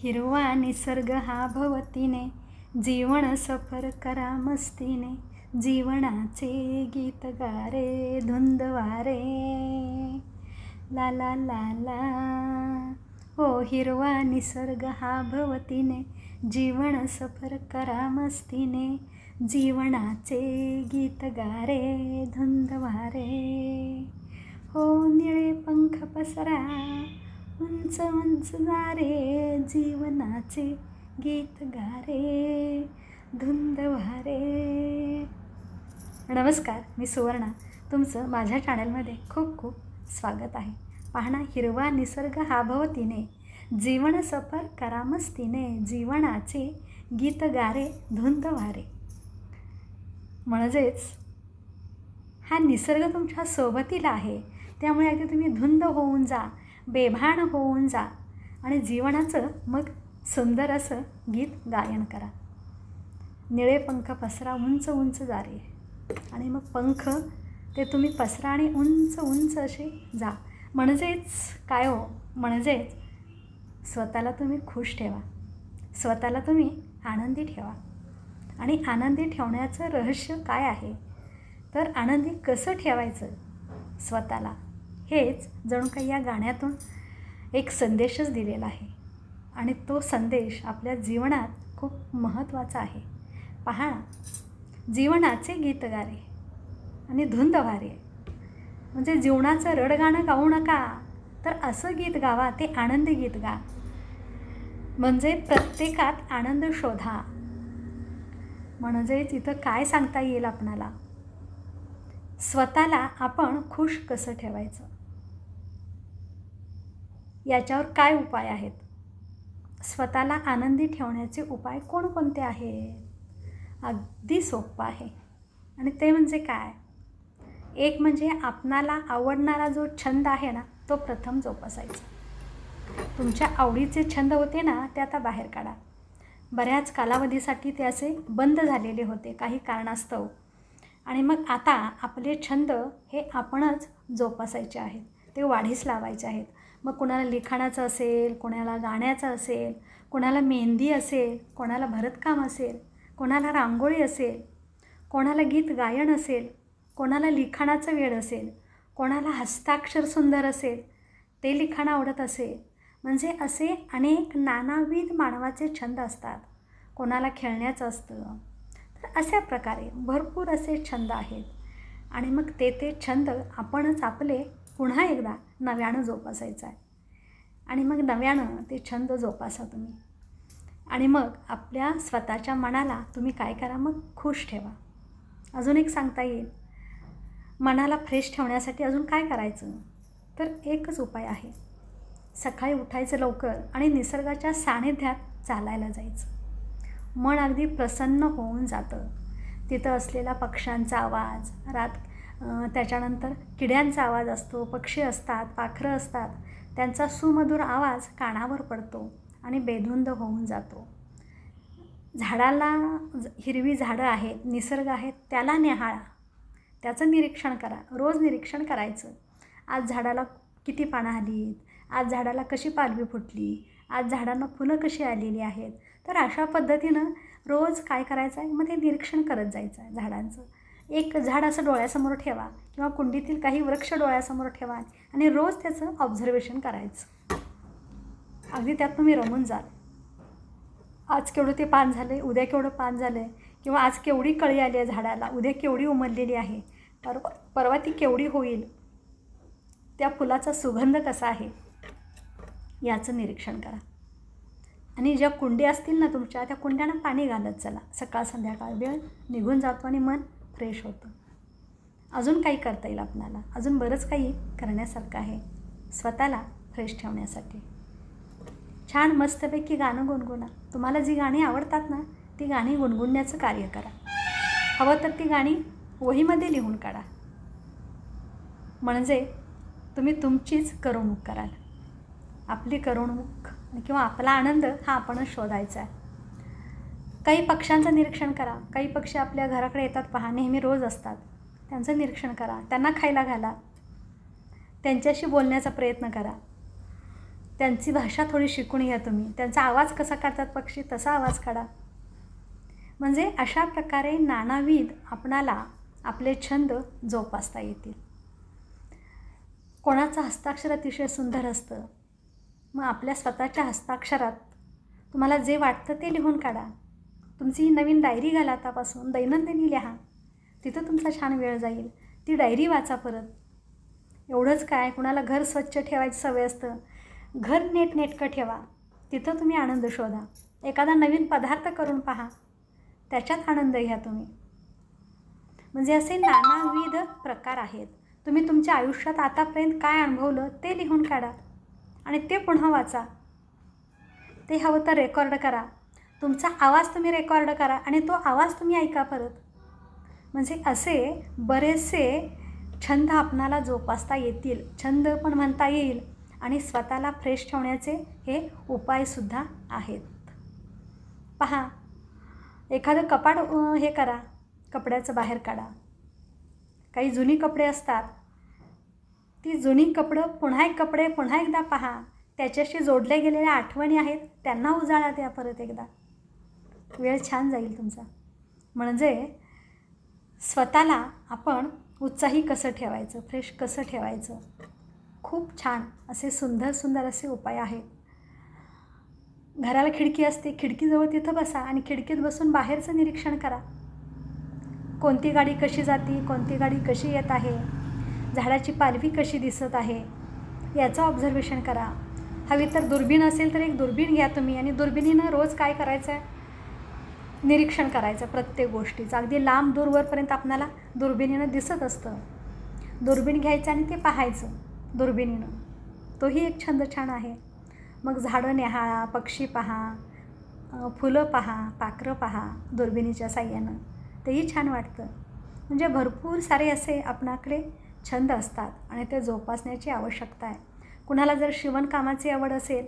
हिरवा निसर्ग हा भवतीने. जीवन सफर करा मस्तीने. जीवनाचे गीत गारे धुंद वारे. ला ला ला ला. हो हिरवा निसर्ग हा भवतीने. जीवन सफर करा मस्तीने. जीवनाचे गीत गारे धुंद वारे. हो निळे पंख पसरा. उंच उंच जारे जीवनाचे गीत गारे धुंद वारे. नमस्कार मी सुवर्णा. तुमचं माझ्या चॅनलमध्ये खूप खूप स्वागत आहे. पाहणा हिरवा निसर्ग हा भवतीने जीवन सफर करामस्तीने जीवनाचे गीत गारे धुंद वारे. म्हणजेच हा निसर्ग तुमच्या सोबतीला आहे. त्यामुळे अगदी तुम्ही धुंद होऊन जा बेभान होऊन जा आणि जीवनाचं मग सुंदर असं गीत गायन करा. निळे पंख पसरा उंच उंच जारे. आणि मग पंख ते तुम्ही पसरा आणि उंच उंच असे जा. म्हणजेच काय हो? म्हणजेच स्वतःला तुम्ही खुश ठेवा. स्वतःला तुम्ही आनंदी ठेवा. आणि आनंदी ठेवण्याचं रहस्य काय आहे? तर आनंदी कसं ठेवायचं? स्वतःला. हेच जणू काही या गाण्यातून एक संदेशच दिलेला आहे. आणि तो संदेश आपल्या जीवनात खूप महत्त्वाचा आहे. पहा जीवनाचे गीत गारे आणि धुंदवारे म्हणजे जीवनाचं रडगाणं गाऊ नका तर असं गीत गावा ते आनंदी गीत गा. म्हणजे प्रत्येकात आनंद शोधा. म्हणजे तिथं काय सांगता येईल आपणाला? स्वतःला आपण खुश कसं ठेवायचं? याच्यावर काय उपाय आहेत? स्वतःला आनंदी ठेवण्याचे उपाय कोणकोणते आहेत? अगदी सोपं आहे. आणि ते म्हणजे काय? एक म्हणजे आपणाला आवडणारा जो छंद आहे ना तो प्रथम जोपासायचा. तुमच्या आवडीचे छंद होते ना ते आता बाहेर काढा. बऱ्याच कालावधीसाठी ते असे बंद झालेले होते काही कारणास्तव. आणि मग आता आपले छंद हे आपणच जोपासायचे आहेत. ते वाढीस लावायचे आहेत. मग कोणाला लिखाणाचं असेल कोणाला गाण्याचं असेल कोणाला मेहंदी असेल कोणाला भरतकाम असेल कोणाला रांगोळी असेल कोणाला गीत गायन असेल कोणाला लिखाणाचं वेळ असेल कोणाला हस्ताक्षर सुंदर असेल ते लिखाण आवडत असेल. म्हणजे असे अनेक नानाविध मानवाचे छंद असतात. कोणाला खेळण्याचं असतं. तर अशा प्रकारे भरपूर असे छंद आहेत. आणि मग ते ते छंद आपणच आपले पुन्हा एकदा नव्यानं जोपासायचं आहे. आणि मग नव्यानं ते छंद जोपासा तुम्ही. आणि मग आपल्या स्वतःच्या मनाला तुम्ही काय करा मग खुश ठेवा. अजून एक सांगता येईल. मनाला फ्रेश ठेवण्यासाठी अजून काय करायचं? तर एकच उपाय आहे. सकाळी उठायचं लवकर आणि निसर्गाच्या सानिध्यात चालायला जायचं. मन अगदी प्रसन्न होऊन जातं. तिथं असलेला पक्ष्यांचा आवाज रात त्याच्यानंतर किड्यांचा आवाज असतो पक्षी असतात पाखरं असतात. त्यांचा सुमधुर आवाज कानावर पडतो आणि बेधुंद होऊन जातो. झाडाला हिरवी झाडं आहेत निसर्ग आहेत त्याला निहाळा. त्याचं निरीक्षण करा. रोज निरीक्षण करायचं. आज झाडाला किती पानं आलीत? आज झाडाला कशी पालवी फुटली? आज झाडांना फुलं कशी आलेली आहेत? तर अशा पद्धतीनं रोज काय करायचं आहे मग ते निरीक्षण करत जायचं आहे झाडांचं. एक झाड असं डोळ्यासमोर ठेवा किंवा कुंडीतील काही वृक्ष डोळ्यासमोर ठेवा आणि रोज त्याचं ऑब्झर्वेशन करायचं. अगदी त्यात तुम्ही रमून जाल. आज केवढं ते पान झालं आहे उद्या केवढं पान झालं आहे किंवा आज केवढी कळी आली आहे झाडाला उद्या केवढी उमललेली आहे पर परवा ती केवढी होईल त्या फुलाचा सुगंध कसा आहे याचं निरीक्षण करा. आणि ज्या कुंडी असतील ना तुमच्या त्या कुंड्यांना पाणी घालत चला. सकाळ संध्याकाळ वेळ निघून जातो आणि मन फ्रेश होतं. अजून काही करता येईल आपणाला अजून बरंच काही करण्यासारखं आहे. स्वतःला फ्रेश ठेवण्यासाठी. छान मस्तपैकी गाणं गुणगुणा. तुम्हाला जी गाणी आवडतात ना ती गाणी गुणगुणण्याचं कार्य करा. हवं तर ती गाणी वहीमध्ये लिहून काढा. म्हणजे तुम्ही तुमचीच करवणूक कराल. आपली करमणूक किंवा आपला आनंद हा आपणच शोधायचा आहे. काही पक्ष्यांचं निरीक्षण करा. काही पक्षी आपल्या घराकडे येतात पहा नेहमी रोज असतात. त्यांचं निरीक्षण करा. त्यांना खायला घाला. त्यांच्याशी बोलण्याचा प्रयत्न करा. त्यांची भाषा थोडी शिकून घ्या तुम्ही. त्यांचा आवाज कसा काढतात पक्षी तसा आवाज काढा. म्हणजे अशा प्रकारे नानाविध आपणाला आपले छंद जोपासता येतील. कोणाचं हस्ताक्षर अतिशय सुंदर असतं मग आपल्या स्वतःच्या हस्ताक्षरात तुम्हाला जे वाटतं ते लिहून काढा. तुमची ही नवीन डायरी घाला आतापासून दैनंदिनी लिहा. तिथं तुमचा छान वेळ जाईल. ती डायरी वाचा परत. एवढंच काय कुणाला घर स्वच्छ ठेवायची सवय असतं घर नेटनेटकं ठेवा. तिथं तुम्ही आनंद शोधा. एखादा नवीन पदार्थ करून पहा. त्याच्यात आनंद घ्या तुम्ही. म्हणजे असे नानाविध प्रकार आहेत. तुम्ही तुमच्या आयुष्यात आतापर्यंत काय अनुभवलं ते लिहून काढा. आणि ते पुन्हा वाचा. ते हवं तर रेकॉर्ड करा. तुमचा आवाज तुम्ही रेकॉर्ड करा आणि तो आवाज तुम्ही ऐका परत. म्हणजे असे बरेचसे छंद आपणाला जोपासता येतील छंद पण म्हणता येईल आणि स्वतःला फ्रेश ठेवण्याचे हे उपायसुद्धा आहेत. पहा एखादं कपाट हे करा कपड्याचं बाहेर काढा. काही जुनी कपडे असतात. ती जुनी कपडं पुन्हा एक कपडे पुन्हा एकदा पहा. त्याच्याशी जोडले गेलेल्या आठवणी आहेत त्यांना उजाळा द्या परत एकदा. वेळ छान जाईल तुमचा. म्हणजे स्वतःला आपण उत्साही कसं ठेवायचं फ्रेश कसं ठेवायचं? खूप छान असे सुंदर सुंदर असे उपाय आहेत. घराला खिडकी असते खिडकीजवळ तिथं बसा आणि खिडकीत बसून बाहेरचं निरीक्षण करा. कोणती गाडी कशी जाते कोणती गाडी कशी येत आहे झाडाची पालवी कशी दिसत आहे याचं ऑब्झर्वेशन करा. हवी तर दुर्बीण असेल तर एक दुर्बीण घ्या तुम्ही आणि दुर्बिणीनं रोज काय करायचं आहे निरीक्षण करायचं प्रत्येक गोष्टीचं. अगदी लांब दूरवरपर्यंत आपणाला दुर्बिणीनं दिसत असतं. दुर्बीण घ्यायचं आणि ते पाहायचं दुर्बिणीनं. तोही एक छंद छान आहे. मग झाडं न्याहाळा पक्षी पहा फुलं पहा पाखरं पहा दुर्बिणीच्या साह्यानं. तेही छान वाटतं. म्हणजे भरपूर सारे असे आपणाकडे छंद असतात आणि ते जोपासण्याची आवश्यकता आहे. कुणाला जर शिवणकामाची आवड असेल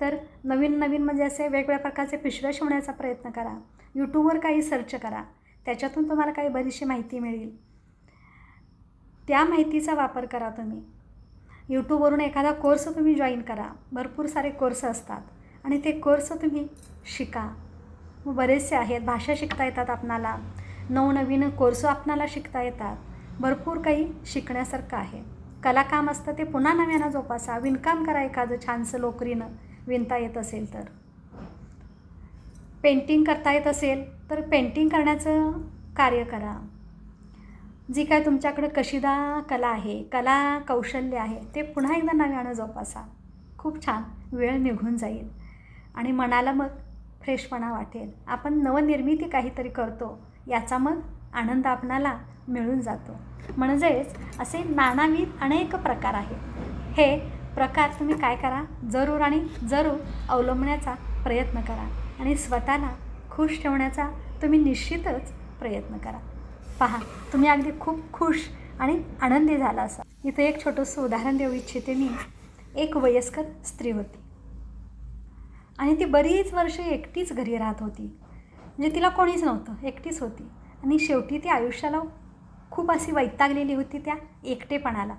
तर नवीन नवीन म्हणजे असे वेगवेगळ्या प्रकारचे पिशव्या शिवण्याचा प्रयत्न करा. यूट्यूबवर काही सर्च करा. त्याच्यातून तुम्हाला काही बरीचशी माहिती मिळेल. त्या माहितीचा वापर करा तुम्ही. यूट्यूबवरून एखादा कोर्स तुम्ही जॉईन करा. भरपूर सारे कोर्स असतात. आणि ते कोर्स तुम्ही शिका. बरेचसे आहेत. भाषा शिकता येतात आपणाला. नवनवीन कोर्स आपणाला शिकता येतात. भरपूर काही शिकण्यासारखं आहे. कलाकाम असतं ते पुन्हा नव्यानं जोपासा. विणकाम करा एखादं छानसं लोकरीनं. विणता येत असेल तर. पेंटिंग करता येत असेल तर पेंटिंग करण्याचं कार्य करा. जी काय तुमच्याकडं कशीदा कला आहे कला कौशल्य आहे ते पुन्हा एकदा नव्यानं जोपासा. खूप छान. वेळ निघून जाईल. आणि मनाला मग फ्रेशपणा वाटेल. आपण नवनिर्मिती काहीतरी करतो याचा मग आनंद आपणाला मिळून जातो. म्हणजेच असे नानाविध अनेक प्रकार आहेत. हे प्रकार तुम्ही काय करा? जरूर आणि जरूर अवलंबण्याचा प्रयत्न करा. आणि स्वतःला खुश ठेवण्याचा तुम्ही निश्चितच प्रयत्न करा. पहा तुम्ही अगदी खूप खुश आणि आनंदी झाला असा इथं एक छोटंसं उदाहरण देऊ इच्छिते मी. एक वयस्कर स्त्री होती. आणि ती बरीच वर्ष एकटीच घरी राहत होती. म्हणजे तिला कोणीच नव्हतं एकटीच होती. आणि शेवटी ती आयुष्याला खूप अशी वैतागलेली होती त्या एकटेपणाला.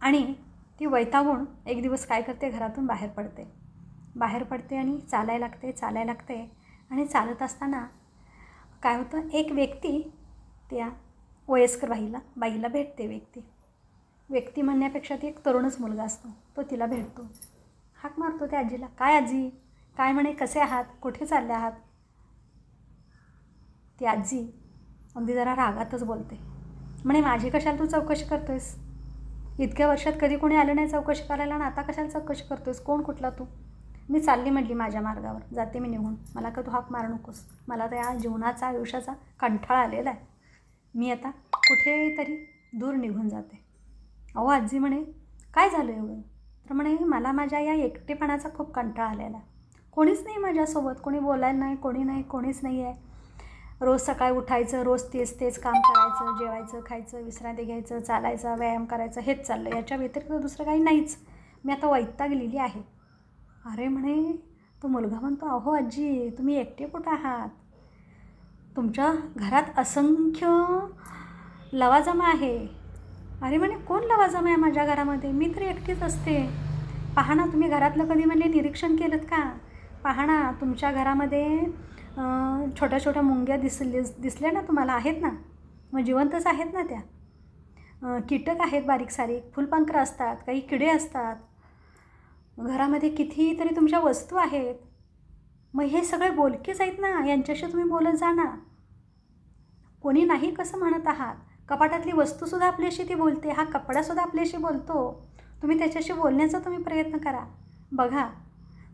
आणि ती वैतागून एक दिवस काय करते? घरातून बाहेर पडते. बाहेर पडते आणि चालायला लागते चालायला लागते आणि चालत असताना काय होतं एक व्यक्ती त्या वयस्कर बाईला बाईला भेटते व्यक्ती. व्यक्ती म्हणण्यापेक्षा ती एक तरुणच मुलगा असतो तो तिला भेटतो. हाक मारतो त्या आजीला काय आजी? काय म्हणे? कसे आहात? कुठे चालले आहात? ती आजी अगदी जरा रागातच बोलते. म्हणे माझी कशाला तू चौकशी करतोयस? इतक्या वर्षात कधी कोणी आलं नाही चौकशी करायला ना आता कशाला चौकशी करतोयस? कोण कुठला तू? मी चालली म्हटली माझ्या मार्गावर. जाते मी निघून. मला का तू हाक मारू नकोस? मला तर या जीवनाचा आयुष्याचा कंठाळा आलेला आहे. मी आता कुठेतरी दूर निघून जाते. अहो आजी म्हणे काय झालं एवढं? तर म्हणे मला माझ्या या एकटेपणाचा खूप कंटाळा आलेला आहे. कोणीच नाही माझ्यासोबत. कोणी बोलायला नाही कोणी नाही कोणीच नाही आहे. रोज सकाळी उठायचं रोज तेच तेच काम करायचं जेवायचं खायचं विश्रांती घ्यायचं चालायचं व्यायाम करायचं हेच चाललं. याच्या व्यतिरिक्त दुसरं काही नाहीच. मी आता वैतागलेली आहे. अरे म्हणे तो मुलगा म्हणतो अहो आजी तुम्ही एकटे कुठं आहात? तुमच्या घरात असंख्य लवाजमा आहे. अरे म्हणे कोण लवाजमा आहे माझ्या घरामध्ये? मी तर एकटीच असते. पाहा ना तुम्ही घरातलं कधी म्हणजे निरीक्षण केलं का? पहा ना तुमच्या घरामध्ये छोट्या छोट्या मुंग्या दिसले दिसल्या ना तुम्हाला? आहेत ना? मग जिवंतच आहेत ना त्या? कीटक आहेत बारीक सारीक फुलपांखरं असतात काही किडे असतात घरामध्ये किती तरी तुमच्या वस्तू आहेत. मग हे सगळे बोलकेच आहेत ना? यांच्याशी तुम्ही बोलत जा ना. कोणी नाही कसं म्हणत आहात? कपाटातली वस्तूसुद्धा आपल्याशी ती बोलते हा कपडासुद्धा आपल्याशी बोलतो. तुम्ही त्याच्याशी बोलण्याचा तुम्ही प्रयत्न करा. बघा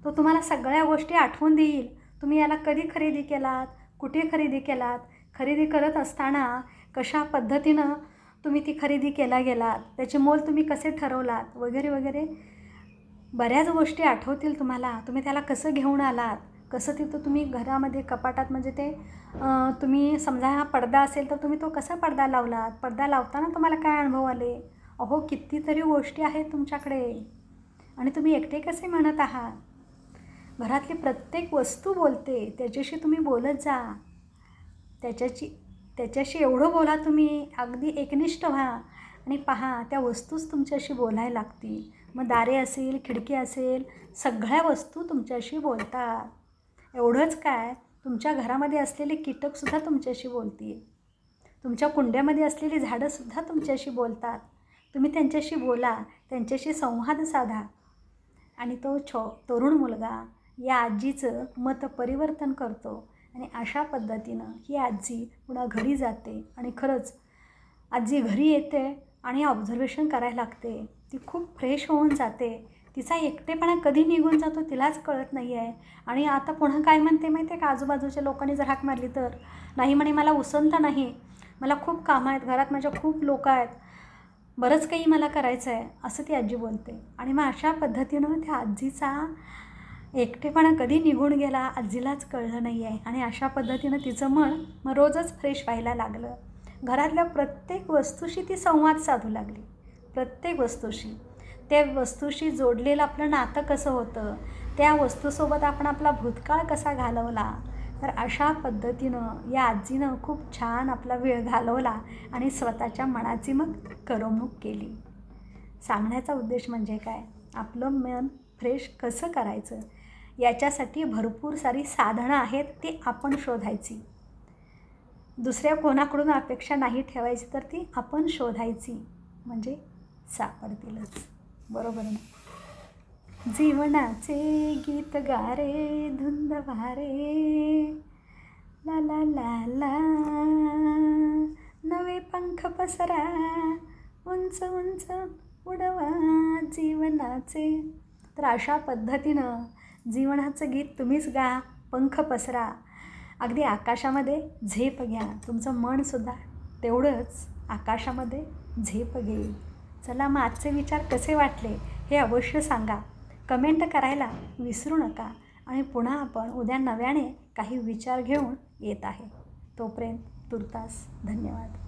तो तुम्हाला सगळ्या गोष्टी आठवून देईल. तुम्ही याला कधी खरेदी केलात? कुठे खरेदी केलात? खरेदी करत असताना कशा पद्धतीनं तुम्ही ती खरेदी केला गेलात? त्याचे मोल तुम्ही कसे ठरवलात? वगैरे वगैरे. बऱ्याच गोष्टी आठवतील तुम्हाला. तुम्ही त्याला कसं घेऊन आलात? कसं तिथं तुम्ही घरामध्ये कपाटात म्हणजे ते तुम्ही समजा हा पडदा असेल तर तुम्ही तो कसा पडदा लावलात? पडदा लावताना तुम्हाला काय अनुभव आले? अहो कितीतरी गोष्टी आहेत तुमच्याकडे. आणि तुम्ही एकटे कसे म्हणत आहात? घरातली प्रत्येक वस्तू बोलते. त्याच्याशी तुम्ही बोलत जा. त्याच्याची त्याच्याशी एवढं बोला तुम्ही. अगदी एकनिष्ठ व्हा. आणि पहा त्या वस्तूच तुमच्याशी बोलायला लागतील. मग दारे असेल खिडकी असेल सगळ्या वस्तू तुमच्याशी बोलतात. एवढंच काय तुमच्या घरामध्ये असलेले कीटकसुद्धा तुमच्याशी बोलतील. तुमच्या कुंड्यामध्ये असलेली झाडंसुद्धा तुमच्याशी बोलतात. तुम्ही त्यांच्याशी बोला त्यांच्याशी संवाद साधा. आणि तो छो तरुण मुलगा या आजीचं मत परिवर्तन करतो. आणि अशा पद्धतीनं ही आजी पुन्हा घरी जाते. आणि खरंच आजी घरी येते आणि ऑब्झर्वेशन करायला लागते. ती खूप फ्रेश होऊन जाते. तिचा एकटेपणा कधी निघून जातो तिलाच कळत नाही आहे आणि आता पुन्हा काय म्हणते माहिती आहे का? आजूबाजूच्या लोकांनी जर हाक मारली तर? नाही म्हणे मला उसंत नाही. मला खूप कामं आहेत. घरात माझ्या खूप लोक आहेत. बरंच काही मला करायचं आहे असं ती आजी बोलते. आणि मग अशा पद्धतीनं त्या आजीचा एकटेपणा कधी निघून गेला आजीलाच कळलं नाही आहे आणि अशा पद्धतीनं तिचं मन मग रोजच फ्रेश व्हायला लागलं. घरातल्या प्रत्येक वस्तूशी ती संवाद साधू लागली. प्रत्येक वस्तूशी. त्या वस्तूशी जोडलेलं आपलं नातं कसं होतं? त्या वस्तूसोबत आपण आपला भूतकाळ कसा घालवला? तर अशा पद्धतीनं या आजीनं खूप छान आपला वेळ घालवला आणि स्वतःच्या मनाची मग करमणूक केली. सांगण्याचा उद्देश म्हणजे काय? आपलं मन फ्रेश कसं करायचं? याच्यासाठी भरपूर सारी साधनं आहेत ती आपण शोधायची. दुसऱ्या कोणाकडून अपेक्षा नाही ठेवायची तर ती आपण शोधायची. म्हणजे सापडतीलच. बरोबर ना? जीवनाचे गीत गारे धुंद वारे. ला ला ला ला. नवे पंख पसरा उंच उंच उडवा जीवनाचे. तर अशा पद्धतीनं जीवनाचं गीत तुम्हीच गा पंख पसरा. अगदी आकाशामध्ये झेप घ्या. तुमचं मनसुद्धा तेवढंच आकाशामध्ये झेप घेईल. चला मग आजचे विचार कसे वाटले हे अवश्य सांगा. कमेंट करायला विसरू नका आणि पुन्हा आपण उद्या नव्याने काही विचार घेऊन येत आहे. तोपर्यंत तुर्तास धन्यवाद.